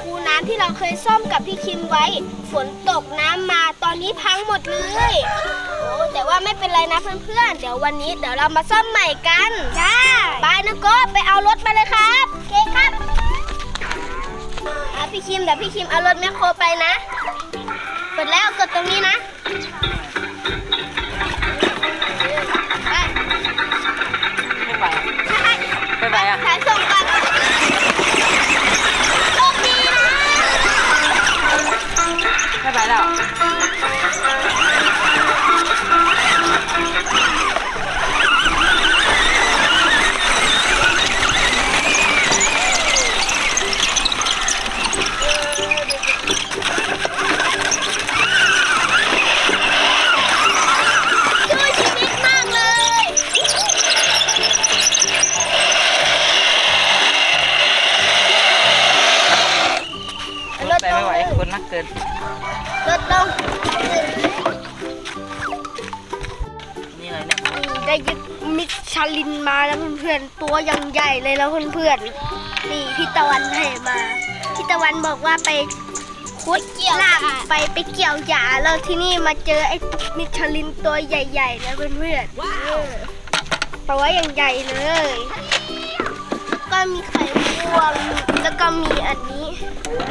คูน้ำที่เราเคยซ่อมกับพี่คิมไว้ ฝนตกน้ำมาตอนนี้พังหมดเลยโอ้แต่ว่าไม่เป็นไรนะเพื่อนๆ เดี๋ยววันนี้เดี๋ยวเรามาซ่อมใหม่กันได้ไปนะโก็ไปเอารถมาเลยครับโอเคครับอะพี่คิมเดี๋ยวพี่คิมเอารถแมคโครไปนะ เปิดแล้วกดตรงนี้นะ ไได้ยึดมิชลินมาแล้วเพื่อนๆ ตัวยังใหญ่เลยแล้วเพื่อนๆ นี่พี่ตะวันให้มา พี่ตะวันบอกว่าไปคุดเกี่ยวลากไปไปเกี่ยวหญ้าแล้วที่นี่มาเจอไอ้มิชลินตัวใหญ่ๆนะเพื่อนๆว้าวตัวยังใหญ่เลย ก็มีไข่พวงแล้วก็มีอันนี้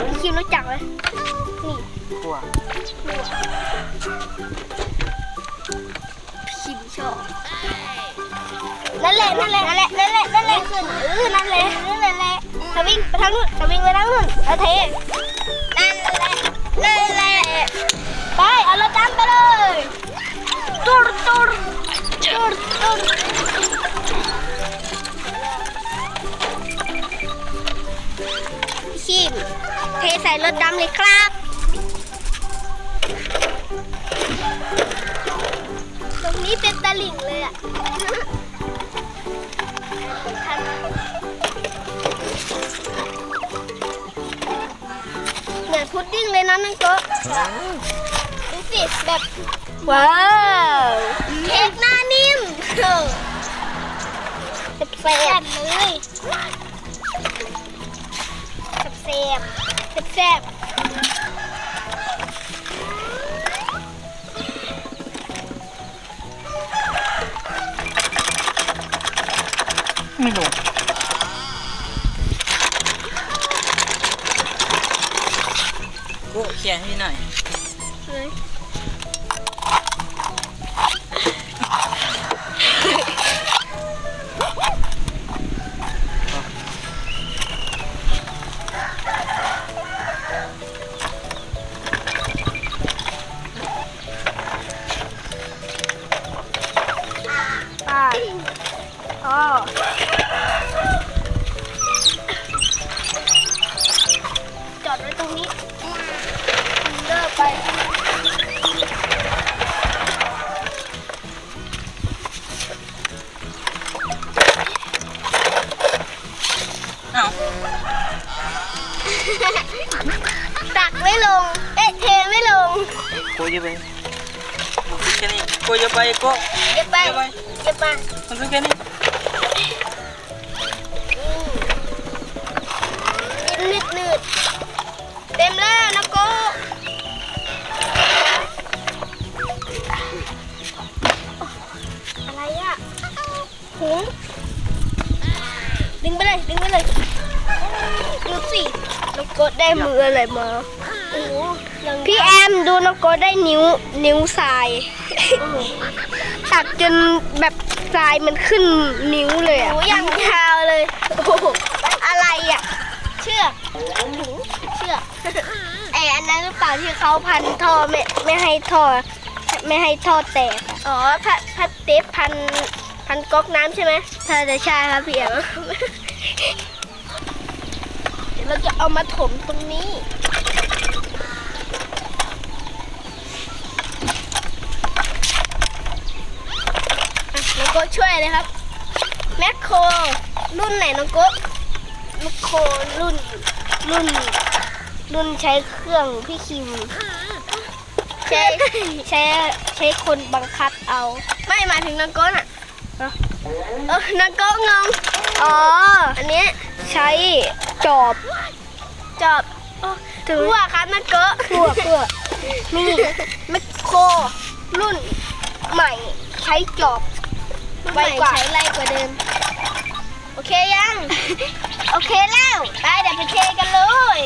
พี่คิมรู้จักไหมนี่กลัวคิม นั่นแหละนั่นแหละนั่นแหละนั่นแหละนั่นแหละนเออนั่นแหละนั่นแหละวิงไปทางนู้นสวิงไปทางนู้นเอาเทนั่นแหละนั่นแหละไปเอารถตามไปเลยตูดตูดตูดตูดคิมเทใส่รถดำเลยครับตรงนี้เป็นตะลิ่งเลยอะ ดิ้งเลยนะนั่งโกะดูสิแบบว้าวเค้กหน้านิ่มแซ่บเลยแซ่บๆแซ่บไม่ล งกูเขียนพี่หน่อยๆเลยไปอ๋อ กูจะไปแค่นี้กูจะไปกูเก็บไปเก็บไปเก็บไปมันคือแค่นี้นืดนืดเต็มแล้วนะโกอะไรอะหุงดึงไปเลยดึงไปเลยดูสิน้องโกดได้มืออะไรมาโอ้โห พี่แอมดูน้องโกดได้นิ้วนิ้วทราย ตักจนแบบทรายมันขึ้นนิ้วเลยอะยังยาวเลยโอ้โหอะไรอะเชือกเชือกไออันนั้นหรือเปล่าที่เขาพันท่อไม่ไม่ให้ท่อไม่ให้ท่อแตกอะอ๋อพัดพัดเต็บพันพันก๊อกน้ำใช่ไหมถ้าจะใช่ครับพี่เอ๋เดี๋ยวเราจะเอามาถมตรงนี้ อะน้อง โกะช่วยเลยครับ แมคโครรุ่นไหนน้องโกะแมคโครรุ่นรุ่น รุ่นใช้เครื่องพี่คิม ใช้ใช้ใช้คนบังคับเอา ไม่หมายถึงน้องโก้น่ะเออน้องโก้งงอ๋อ อันเนี้ยใช้จอบจอบทั่วครับนักเกอะทั่วทั่วนี่แมคโครรุ่นใหม่ใช้จอบ ไวกว่าใช้ไรกว่าเดิม โอเคยัง โอเคแล้ว ไปเดี๋ยวไปเทกันเลย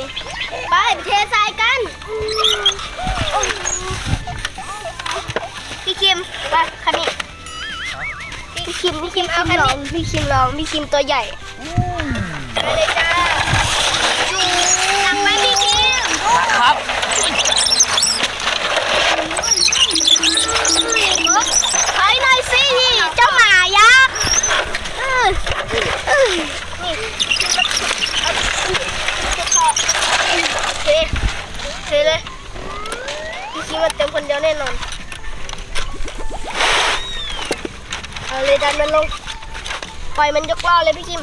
ไปไปเททรายกัน พี่คิมไปคันนี้พี่คิมพี่คิมเอาคันนี้พี่คิมลองพี่คิมตัวใหญ่ มาเต็มคนเดียวแน่นอน เอาเลยดันมันลง ปล่อยมันยกล้อเลยพี่คิม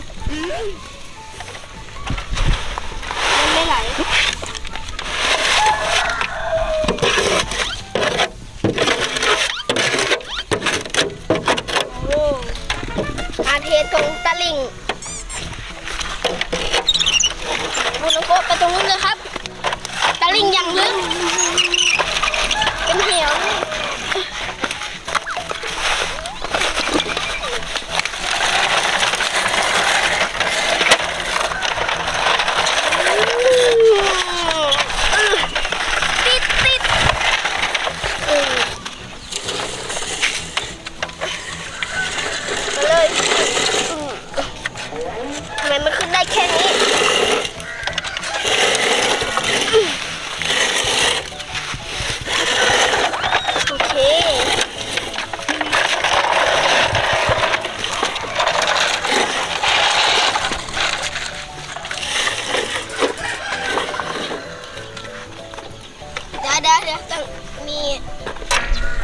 เดี๋ยวเดี๋ยวต้องมี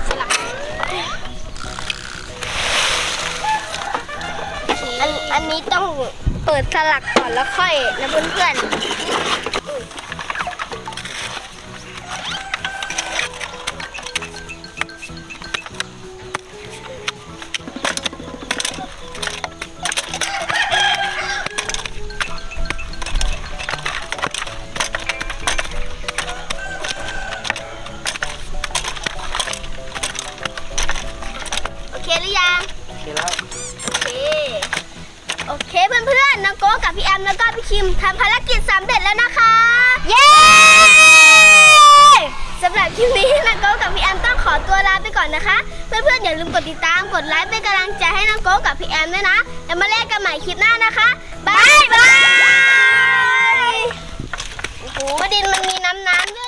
สลักอันอันนี้ต้องเปิดสลักก่อนแล้วค่อยนะเพื่อนๆ แล้วโอเค โอเคเพื่อนๆน้องโก้กับพี่แอมแล้วก็พี่คิมทำภารกิจสำเร็จแล้วนะคะ เย้สำหรับคลิปนี้น้องโก้กับพี่แอมต้องขอตัวลาไปก่อนนะคะ เพื่อนๆอย่าลืมกดติดตามกดไลค์เป็นกำลังใจให้น้องโก้กับพี่แอมด้วยนะแล้วมาเล่นกันใหม่คลิปหน้านะคะบายบายโอ้โหดินมันมีน้ำน้ำด้วย